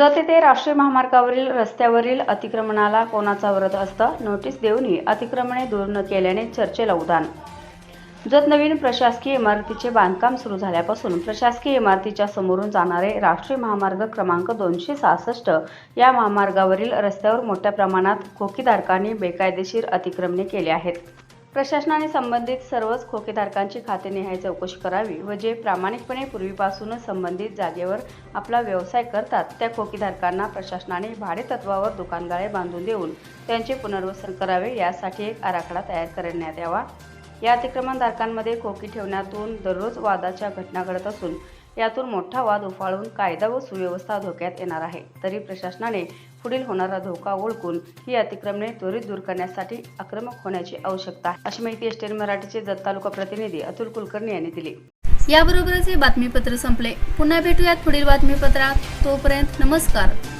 जत येथे राष्ट्रीय महामार्गावरील रस्त्यावरील अतिक्रमणाला कोणाचा विरोध असता नोटीस देऊनही अतिक्रमणे दूर न केल्याने चर्चेला उदान. जत नवीन प्रशासकीय इमारतीचे बांधकाम सुरू झाल्यापासून प्रशासकीय इमारतीच्या समोरून जाणारे राष्ट्रीय महामार्ग क्रमांक दोनशे सहासष्ट या महामार्गावरील रस्त्यावर मोठ्या प्रमाणात खोकीधारकांनी बेकायदेशीर अतिक्रमणे केली आहेत. प्रशासनाने संबंधित सर्वच खोकेधारकांची खातेनिहाय चौकशी करावी व जे प्रामाणिकपणे पूर्वीपासूनच संबंधित जागेवर आपला व्यवसाय करतात त्या खोकीधारकांना प्रशासनाने भाडेतत्वावर दुकानगाळे बांधून देऊन त्यांचे पुनर्वसन करावे यासाठी एक आराखडा तयार करण्यात यावा. या अतिक्रमणधारकांमध्ये खोकी ठेवण्यातून दररोज वादाच्या घटना घडत असून यातून मोठा वाद उफाळून कायदा व सुव्यवस्था धोक्यात येणार आहे. तरी प्रशासनाने पुढील होणारा धोका ओळखून ही अतिक्रमणे त्वरित दूर करण्यासाठी आक्रमक होण्याची आवश्यकता आहे. अशी माहिती एसटीएन मराठीचे जत तालुका प्रतिनिधी अतुल कुलकर्णी यांनी दिली. याबरोबरच हे बातमीपत्र संपले. पुन्हा भेटूयात पुढील बातमीपत्रात. तोपर्यंत नमस्कार.